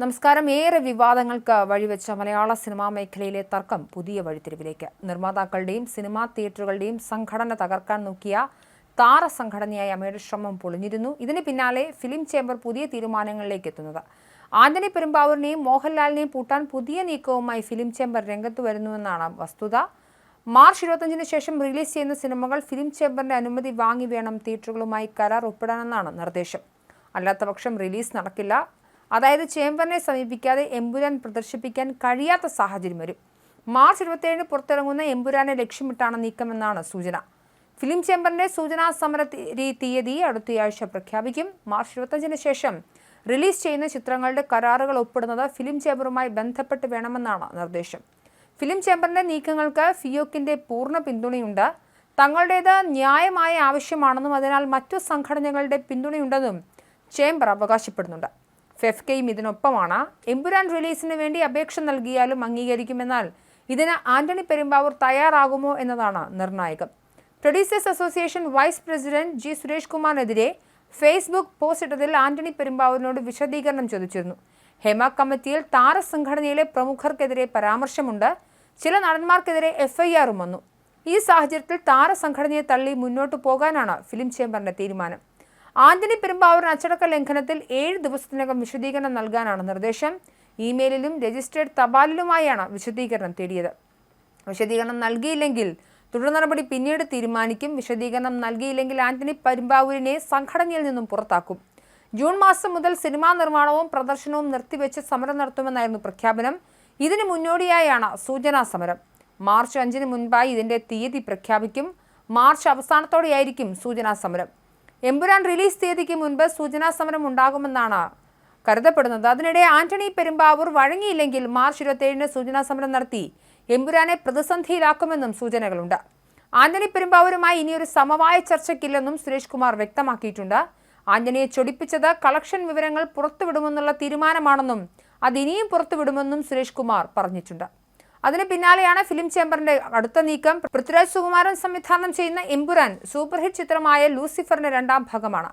നമസ്കാരം. ഏറെ വിവാദങ്ങൾക്ക് വഴിവെച്ച മലയാള സിനിമാ മേഖലയിലെ തർക്കം പുതിയ വഴിത്തിരിവിലേക്ക്. നിർമ്മാതാക്കളുടെയും സിനിമാ തിയേറ്ററുകളുടെയും സംഘടന തകർക്കാൻ നോക്കിയ താരസംഘടനയായ അമ്മയുടെ ശ്രമം പൊളിഞ്ഞിരുന്നു. ഇതിന് പിന്നാലെ ഫിലിം ചേംബർ പുതിയ തീരുമാനങ്ങളിലേക്ക് എത്തുന്നത്. ആന്റണി പെരുമ്പാവൂരിനെയും മോഹൻലാലിനെയും പൂട്ടാൻ പുതിയ നീക്കവുമായി ഫിലിം ചേംബർ രംഗത്ത് വരുന്നുവെന്നാണ് വസ്തുത. മാർച്ച് ഇരുപത്തഞ്ചിന് ശേഷം റിലീസ് ചെയ്യുന്ന സിനിമകൾ ഫിലിം ചേംബറിന്റെ അനുമതി വാങ്ങി വേണം തിയേറ്ററുകളുമായി കരാർ ഒപ്പിടാനെന്നാണ് നിർദ്ദേശം. അല്ലാത്തപക്ഷം റിലീസ് നടക്കില്ല. അതായത് ചേംബറിനെ സമീപിക്കാതെ എമ്പുരാൻ പ്രദർശിപ്പിക്കാൻ കഴിയാത്ത സാഹചര്യം വരും. മാർച്ച് ഇരുപത്തിയേഴിന് പുറത്തിറങ്ങുന്ന എമ്പുരാനെ ലക്ഷ്യമിട്ടാണ് നീക്കമെന്നാണ് സൂചന. ഫിലിം ചേംബറിന്റെ സൂചനാ സമര തീയതി അടുത്തയാഴ്ച പ്രഖ്യാപിക്കും. മാർച്ച് ഇരുപത്തഞ്ചിന് ശേഷം റിലീസ് ചെയ്യുന്ന ചിത്രങ്ങളുടെ കരാറുകൾ ഒപ്പിടുന്നത് ഫിലിം ചേംബറുമായി ബന്ധപ്പെട്ട് വേണമെന്നാണ് നിർദ്ദേശം. ഫിലിം ചേംബറിന്റെ നീക്കങ്ങൾക്ക് ഫിയോക്കിന്റെ പൂർണ പിന്തുണയുണ്ട്. തങ്ങളുടേത് ന്യായമായ ആവശ്യമാണെന്നും അതിനാൽ മറ്റു സംഘടനകളുടെ പിന്തുണയുണ്ടെന്നും ചേംബർ അവകാശപ്പെടുന്നുണ്ട്. ഫെഫ്കയും ഇതിനൊപ്പമാണ്. എമ്പുരാൻ റിലീസിന് വേണ്ടി അപേക്ഷ നൽകിയാലും അംഗീകരിക്കുമെന്നാൽ ഇതിന് ആന്റണി പെരുമ്പാവൂർ തയ്യാറാകുമോ എന്നതാണ് നിർണായകം. Producers association vice president G Suresh കുമാറിനെതിരെ Facebook post ഇട്ടതിൽ ആന്റണി പെരുമ്പാവൂരിനോട് വിശദീകരണം ചോദിച്ചിരുന്നു. ഹേമ കമ്മിറ്റിയിൽ താരസംഘടനയിലെ പ്രമുഖർക്കെതിരെ പരാമർശമുണ്ട്. ചില നടന്മാർക്കെതിരെ എഫ്ഐആറും വന്നു. ഈ സാഹചര്യത്തിൽ താരസംഘടനയെ തള്ളി മുന്നോട്ടു പോകാനാണ് ഫിലിം ചേംബറിന്റെ തീരുമാനം. ആന്റണി പെരുമ്പാവൂരിന് അച്ചടക്ക ലംഘനത്തിൽ ഏഴ് ദിവസത്തിനകം വിശദീകരണം നൽകാനാണ് നിർദ്ദേശം. ഇമെയിലിലും രജിസ്റ്റേർഡ് തപാലിലുമായാണ് വിശദീകരണം തേടിയത്. വിശദീകരണം നൽകിയില്ലെങ്കിൽ തുടർ നടപടി പിന്നീട് തീരുമാനിക്കും. വിശദീകരണം നൽകിയില്ലെങ്കിൽ ആന്റണി പെരുമ്പാവൂരിനെ സംഘടനയിൽ നിന്നും പുറത്താക്കും. ജൂൺ മാസം മുതൽ സിനിമാ നിർമ്മാണവും പ്രദർശനവും നിർത്തിവെച്ച് സമരം നടത്തുമെന്നായിരുന്നു പ്രഖ്യാപനം. ഇതിനു മുന്നോടിയായാണ് സൂചനാ സമരം. മാർച്ച് അഞ്ചിന് മുൻപായി ഇതിന്റെ തീയതി പ്രഖ്യാപിക്കും. മാർച്ച് അവസാനത്തോടെയായിരിക്കും സൂചനാ സമരം. എമ്പുരാൻ റിലീസ് തീയതിക്ക് മുൻപ് സൂചനാ സമരം ഉണ്ടാകുമെന്നാണ് കരുതപ്പെടുന്നത്. അതിനിടെ ആന്റണി പെരുമ്പാവൂർ വഴങ്ങിയില്ലെങ്കിൽ മാർച്ച് ഇരുപത്തിയേഴിന് സൂചനാ സമരം നടത്തി എമ്പുരാനെ പ്രതിസന്ധിയിലാക്കുമെന്നും സൂചനകളുണ്ട്. ആന്റണി പെരുമ്പാവൂരുമായി ഇനിയൊരു സമവായ ചർച്ചയ്ക്കില്ലെന്നും സുരേഷ് കുമാർ വ്യക്തമാക്കിയിട്ടുണ്ട്. ആന്റണിയെ ചൊടിപ്പിച്ചത് കളക്ഷൻ വിവരങ്ങൾ പുറത്തുവിടുമെന്നുള്ള തീരുമാനമാണെന്നും അത് ഇനിയും പുറത്തുവിടുമെന്നും സുരേഷ് കുമാർ പറഞ്ഞിട്ടുണ്ട്. അതിന് പിന്നാലെയാണ് ഫിലിം ചേംബറിന്റെ അടുത്ത നീക്കം. പൃഥ്വിരാജ് സുകുമാരൻ സംവിധാനം ചെയ്യുന്ന എമ്പുരാൻ സൂപ്പർഹിറ്റ് ചിത്രമായ ലൂസിഫറിന്റെ രണ്ടാം ഭാഗമാണ്.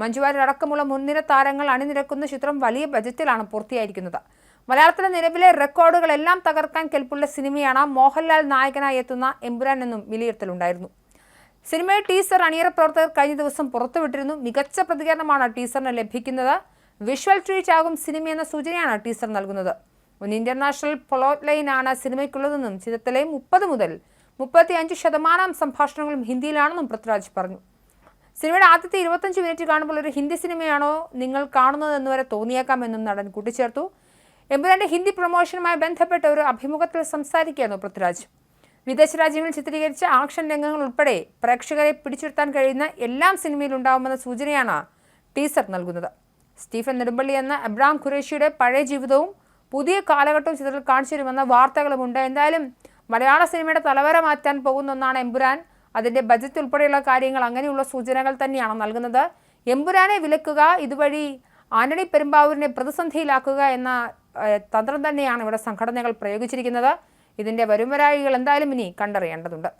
മഞ്ജുവാര്യർ അടക്കമുള്ള മുൻനിര താരങ്ങൾ അണിനിരക്കുന്ന ചിത്രം വലിയ ബജറ്റിലാണ് പൂർത്തിയായിരിക്കുന്നത്. മലയാളത്തിലെ നിലവിലെ റെക്കോർഡുകളെല്ലാം തകർക്കാൻ കെൽപ്പുള്ള സിനിമയാണ് മോഹൻലാൽ നായകനായി എത്തുന്ന എമ്പുരാൻ എന്നും വിലയിരുത്തലുണ്ടായിരുന്നു. സിനിമയുടെ ടീസർ അണിയറ പ്രവർത്തകർ കഴിഞ്ഞ ദിവസം പുറത്തുവിട്ടിരുന്നു. മികച്ച പ്രതികരണമാണ് ടീസറിന് ലഭിക്കുന്നത്. വിഷ്വൽ ട്രീറ്റ് ആകും സിനിമയെന്ന സൂചനയാണ് ടീസർ നൽകുന്നത്. ഒരു ഇന്റർനാഷണൽ പ്ലോട്ട് ലൈനാണ് സിനിമയ്ക്കുള്ളതെന്നും ചിത്രത്തിലെ മുപ്പത് മുതൽ മുപ്പത്തി അഞ്ച് ശതമാനം സംഭാഷണങ്ങളും ഹിന്ദിയിലാണെന്നും പൃഥ്വിരാജ് പറഞ്ഞു. സിനിമയുടെ ആദ്യത്തെ ഇരുപത്തഞ്ച് മിനിറ്റ് കാണുമ്പോൾ ഒരു ഹിന്ദി സിനിമയാണോ നിങ്ങൾ കാണുന്നതെന്ന് വരെ തോന്നിയേക്കാമെന്നും നടൻ കൂട്ടിച്ചേർത്തു. എമ്പുരാന്റെ ഹിന്ദി പ്രൊമോഷനുമായി ബന്ധപ്പെട്ട ഒരു അഭിമുഖത്തിൽ സംസാരിക്കുകയായിരുന്നു പൃഥ്വിരാജ്. വിദേശ രാജ്യങ്ങളിൽ ചിത്രീകരിച്ച ആക്ഷൻ രംഗങ്ങൾ ഉൾപ്പെടെ പ്രേക്ഷകരെ പിടിച്ചിരുത്താൻ കഴിയുന്ന എല്ലാം സിനിമയിൽ ഉണ്ടാവുമെന്ന സൂചനയാണ് ടീസർ നൽകുന്നത്. സ്റ്റീഫൻ നെടുമ്പള്ളി എന്ന അബ്രാം ഖുറേഷിയുടെ പഴയ ജീവിതവും പുതിയ കാലഘട്ടം ചിത്രത്തിൽ കാണിച്ചു തരുമെന്ന വാർത്തകളുമുണ്ട്. എന്തായാലും മലയാള സിനിമയുടെ തലവര മാറ്റാൻ പോകുന്ന ഒന്നാണ് എമ്പുരാൻ. അതിന്റെ ബജറ്റ് ഉൾപ്പെടെയുള്ള കാര്യങ്ങൾ അങ്ങനെയുള്ള സൂചനകൾ തന്നെയാണ് നൽകുന്നത്. എമ്പുരാനെ വിലക്കുക ഇതുവഴി ആന്റണി പെരുമ്പാവൂരിനെ പ്രതിസന്ധിയിലാക്കുക എന്ന തന്ത്രം തന്നെയാണ് ഇവിടെ സംഘടനകൾ പ്രയോഗിച്ചിരിക്കുന്നത്. ഇതിന്റെ വരുംവരായികൾ എന്തായാലും ഇനി കണ്ടറിയേണ്ടതുണ്ട്.